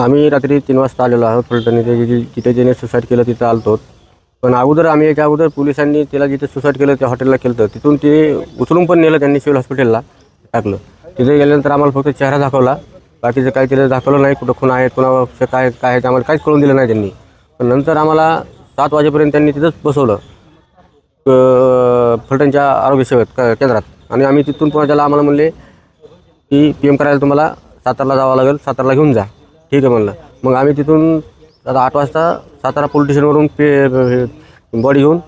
आम्ही रात्री तीन वाजता आलेलो आहोत. फलटणी जिथे ज्याने सुसाईड केलं तिथं आलतो. पण अगोदर आम्ही याच्या अगोदर पोलिसांनी तिला जिथे सुसाईड केलं त्या हॉटेलला केलं होतं तिथून ते उचलून पण नेलं त्यांनी सिव्हिल हॉस्पिटलला टाकलं. तिथे गेल्यानंतर आम्हाला फक्त चेहरा दाखवला. बाकीचं काही तिथे दाखवलं नाही. कुठं खुणा आहेत कुणा काय काय आहे ते आम्हाला काहीच कळून दिलं नाही त्यांनी. पण नंतर आम्हाला सात वाजेपर्यंत त्यांनी तिथंच बसवलं. फलटणच्या आरोग्य सेवेत क- केंद्रात. आणि आम्ही तिथून पुन्हा त्याला आम्हाला म्हणले की पी एम करायला तुम्हाला सातारला जावं लागेल. सातारला घेऊन जा. ठीक आहे म्हणलं. मग आम्ही तिथून आता आठ वाजता सातारा पोलीस स्टेशनवरून पे बॉडी घेऊन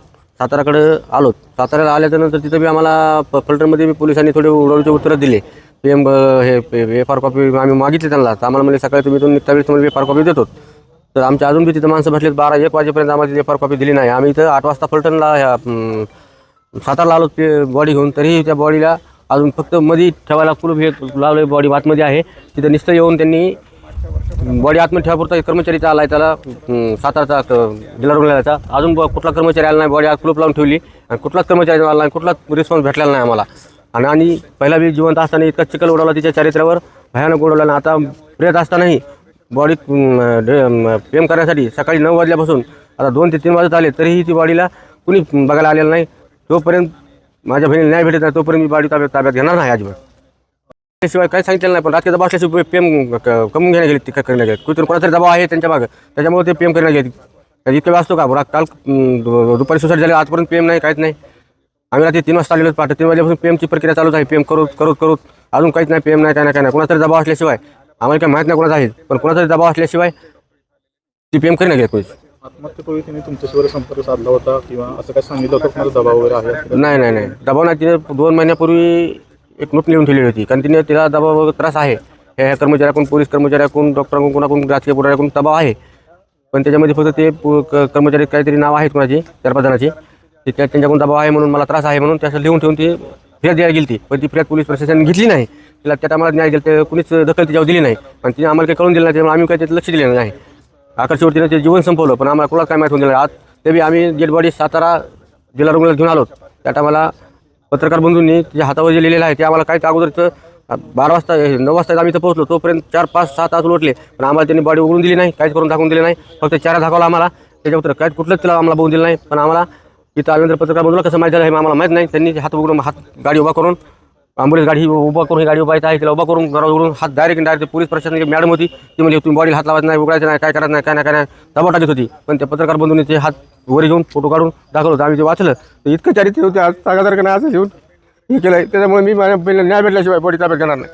साताराकडे आलो. साताऱ्याला आल्याच्यानंतर तिथं बी आम्हाला प- बी पोलिसांनी थोडे उडवचे उत्तरं दिले. पी एम हे एफ आर कॉपी आम्ही मागितली त्यांना. तर आम्हाला म्हणजे सकाळी तुम्ही इथून निघता वेळेस तुम्हाला एफ आर कॉपी देतो. तर आमच्या अजून बी तिथं माणसं भेटलेत बारा एक वाजेपर्यंत आम्हाला तिथे एफ आर कॉपी दिली नाही. आम्ही इथं आठ वाजता फलटणला ह्या साताराला आलो ते बॉडी घेऊन. तरीही त्या बॉडीला अजून फक्त मध्ये ठेवायला कुलूप हे लावले बॉडी आतमध्ये आहे. तिथं नुसतं येऊन त्यांनी बॉडी आतमध्ये ठेवापुरता एक कर्मचारी इथं त्याला साताराचा जिल्हा रुग्णालयाचा अजून ब- कुठला कर्मचारी आला नाही बॉडी आत कुलूप लावून ठेवली. आणि कुठलाच कर्मचारी आला नाही कुठलाच रिस्पॉन्स भेटलेला नाही आम्हाला. आणि आणि पहिला बी जिवंत असताना इतका चिखल उडवला तिच्या चारित्र्यावर भयानक उडवला. आणि आता प्रेत असतानाही बॉडी प्रेम करण्यासाठी सकाळी नऊ वाजल्यापासून आता दोन ते तीन वाजत आले तरीही ती बॉडीला कुणी बघायला आलेलं नाही. तोपर्यंत माझ्या बहिणीला न्याय भेटत नाही तोपर्यंत मी बॉडी ताब्यात ताब्यात घेणार नाही अजिबात. त्याशिवाय काही सांगितलं नाही पण रात्री दबाव असल्याशिवाय पीएम कमवून घेण्यात गेले ती करण्यात गेले. कुठून कोणातरी दबाव आहे त्यांच्या मागं. त्याच्यामुळे ते पीएम करण्यात गेले. तर इतकं वेळ असतो का? बरं काल अं, दु- दुपारी सुसाईड झाले आजपर्यंत पीएम नाही काहीच नाही. आम्ही रात्री तीन वाजता आलेलो पहाटे तीन वाजल्यापासून पीएमची प्रक्रिया चालूच आहे. पीएम करू करू करू अजून काहीच नाही पीएम नाही काय नाही काय नाही. कोणातरी दबाव असल्याशिवाय आम्हाला काही माहीत नाही कोणाचा आहे. पण कोणातरी दबाव असल्याशिवाय ती पीएम करण्यात गेले कोणीच. आत्महत्येपूर्वी तिने तुमच्याशी संपर्क साधला होता किंवा असं काय सांगितलं होतं दबाव वगैरे आहे? नाही नाही नाही. दबाव नाही. तिने दोन महिन्यापूर्वी एक नोट लिहून ठेवली होती. कारण तिने तिला दबाव त्रास आहे. ह्या ह्या कर्मचाऱ्याकडून पोलीस कर्मचाऱ्याकडून डॉक्टरांकडून कोणाकडून राजकीय पुढाऱ्याकडून दबाव आहे. पण त्याच्यामध्ये फक्त ते पु- क- कर्मचारी काहीतरी नाव आहेत कोणाची चार पाच जणाची ते त्या त्यांच्याकडून दबाव आहे म्हणून मला त्रास आहे म्हणून त्याचं लिहून ठेवून ती फिर्याद द्यायला गेली ती पण ती फिर्याद पोलीस प्रशासनाने घेतली नाही. तिला त्या टायमाला न्याय दिला ते कुणीच दखल तिच्यावर दिली नाही. आणि तिने आम्हाला काही कळून दिलं नाही त्यामुळे आम्ही काही त्याचं लक्ष दिलं नाही. आकर्षीवरतीनं ते जीवन संपवलं पण आम्हाला कोणाला काय माहीत होऊन दिलं आज ते बी आम्ही डेड बॉडी सातारा जिल्हा रुग्णालयात घेऊन आलो. त्या टायमाला पत्रकार बंधूंनी त्याच्या हातावर जे लिहिलेलं आहे ते आम्हाला काही अगोदर इथं बारा वाजता नऊ वाजता आम्ही इथं पोहोचलो. तोपर्यंत चार पाच सात तास उलटले पण आम्हाला त्यांनी बॉडी उघडून दिली नाही काहीच करून दाखवून दिले नाही. फक्त चारा दाखवला आम्हाला. त्याच्यावर काय कुठलंच तिला आम्हाला बघून दिलं नाही. पण आम्हाला इथं आल्यानंतर पत्रकार बंधूला कसं माहिती झालं हे आम्हाला माहीत नाही. त्यांनी हात उघडून हात गाडी उभा करून ॲम्ब्युलन्स गाडी उभा करून ही गाडी उभायचं आहे तिला उभा करून घरावर उघडून हात डायरेक्ट डायरेक्ट पोलीस प्रशासनाची मॅडम होती. ती म्हणजे तुम्ही बॉडीला हात लावायचं नाही उघडायचं नाही काय करायचं नाही काय नाही काय नाही. दबाव टाकत होती. पण त्या पत्रकार बंधून ते हात वर घेऊन फोटो काढून दाखवलं होतं. आम्ही ते वाचलं तर इतकं चारित्र्य होते आज सांगासारखं नाही असं घेऊन हे केलं त्याच्यामुळे मी माझ्या न्याय भेटल्याशिवाय बॉडी ताब्यात घेणार नाही.